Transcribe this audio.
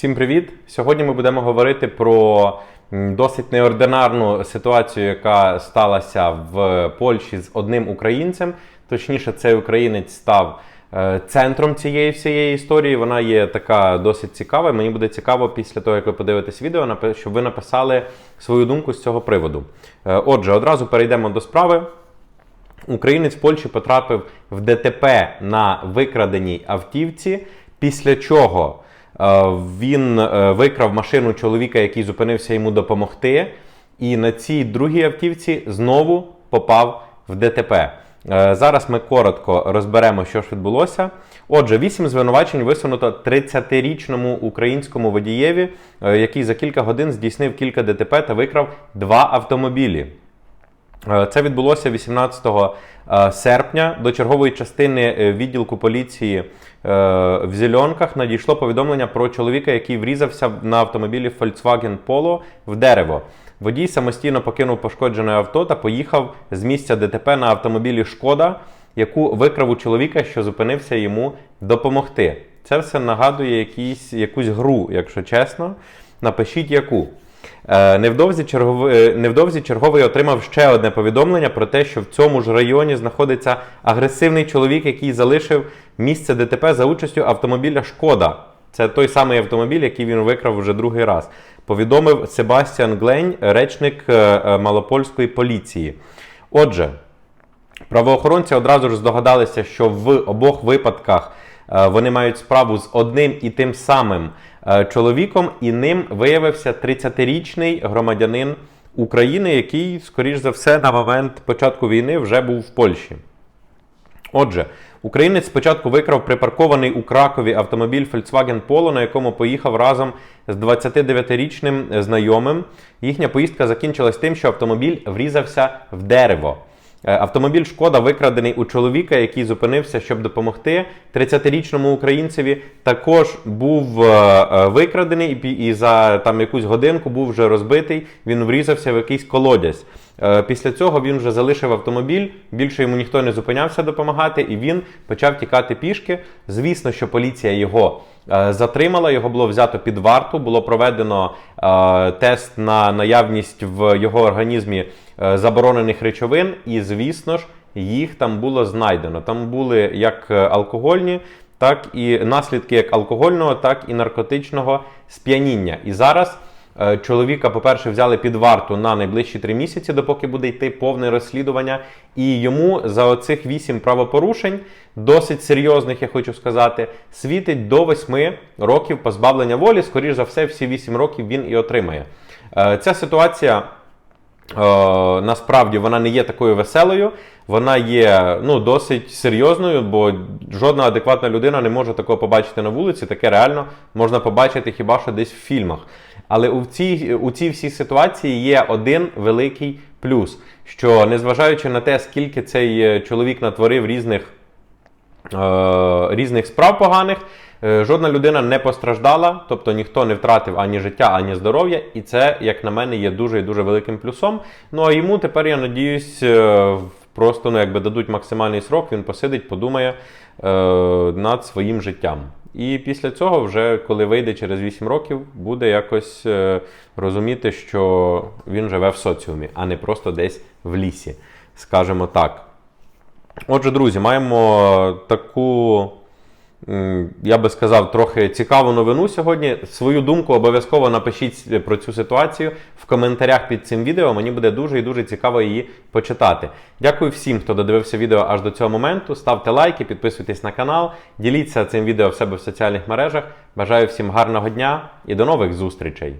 Всім привіт! Сьогодні ми будемо говорити про досить неординарну ситуацію, яка сталася в Польщі з одним українцем. Точніше, цей українець став е, центром цієї всієї історії. Вона є така досить цікава. Мені буде цікаво після того, як ви подивитесь відео, щоб ви написали свою думку з цього приводу. Е, Отже, одразу перейдемо до справи. Українець в Польщі потрапив в ДТП на викраденій автівці, після чого він е, викрав машину чоловіка, який зупинився йому допомогти, і на цій другій автівці знову попав в ДТП. Е, Зараз ми коротко розберемо, що ж відбулося. Отже, вісім звинувачень висунуто 30-річному українському водієві, е, який за кілька годин здійснив кілька ДТП та викрав два автомобілі. Е, Це відбулося 18 е, серпня. До чергової частини е, відділку поліції в Зеленках надійшло повідомлення про чоловіка, який врізався на автомобілі Volkswagen Polo в дерево. Водій самостійно покинув пошкоджене авто та поїхав з місця ДТП на автомобілі Шкода, яку викрав у чоловіка, що зупинився йому допомогти. Це все нагадує якісь, якусь гру, якщо чесно. Напишіть яку. Е, Невдовзі черговий, е, невдовзі черговий отримав ще одне повідомлення про те, що в цьому ж районі знаходиться агресивний чоловік, який залишив місце ДТП за участю автомобіля Шкода. Це той самий автомобіль, який він викрав вже другий раз. Повідомив Себастьян Глень, речник е, малопольської поліції. Отже, Правоохоронці одразу ж здогадалися, що в обох випадках вони мають справу з одним і тим самим е, чоловіком, і ним виявився 30-річний громадянин України, який, скоріш за все, на момент початку війни вже був в Польщі. Отже, українець спочатку викрав припаркований у Кракові автомобіль Volkswagen Polo, на якому поїхав разом з 29-річним знайомим. Їхня поїздка закінчилась тим, що автомобіль врізався в дерево. Е, Автомобіль Шкода викрадений у чоловіка, який зупинився, щоб допомогти. 30-річному українцеві також був е, е, викрадений і за там якусь годинку був вже розбитий. Він врізався в якийсь колодязь. Е, Після цього він вже залишив автомобіль. Більше йому ніхто не зупинявся допомагати, і він почав тікати пішки. Звісно, що поліція його е, затримала. Його було взято під варту. Було проведено е, тест на наявність в його організмі заборонених речовин, і звісно ж, їх там було знайдено. Там були як алкогольні, так і наслідки як алкогольного, так і наркотичного сп'яніння. І зараз. Е, Чоловіка, по-перше, взяли під варту на найближчі три місяці, допоки буде йти повне розслідування. І йому за оцих вісім правопорушень, досить серйозних, я хочу сказати, світить до восьми років позбавлення волі. Скоріше за все, всі вісім років він і отримає. Е, Ця ситуація насправді вона не є такою веселою, вона є ну, досить серйозною, бо жодна адекватна людина не може такого побачити на вулиці. Таке реально можна побачити хіба що десь в фільмах. Але у цій, у цій всій ситуації є один великий плюс: що незважаючи на те, скільки цей е, чоловік натворив різних е, різних справ поганих. Е, Жодна людина не постраждала, тобто ніхто не втратив ані життя, ані здоров'я, і це, як на мене, є дуже і дуже великим плюсом. Ну а йому тепер, я надіюсь, е, просто ну, якби дадуть максимальний срок, він посидить, подумає е, над своїм життям. І після цього, вже коли вийде через 8 років, буде якось е, розуміти, що він живе в соціумі, а не просто десь в лісі, скажімо так. Отже, друзі, маємо таку, я би сказав, трохи цікаву новину сьогодні. Свою думку обов'язково напишіть про цю ситуацію в коментарях під цим відео. Мені буде дуже і дуже цікаво її почитати. Дякую всім, хто додивився відео аж до цього моменту. Ставте лайки, підписуйтесь на канал, діліться цим відео в себе в соціальних мережах. Бажаю всім гарного дня і до нових зустрічей!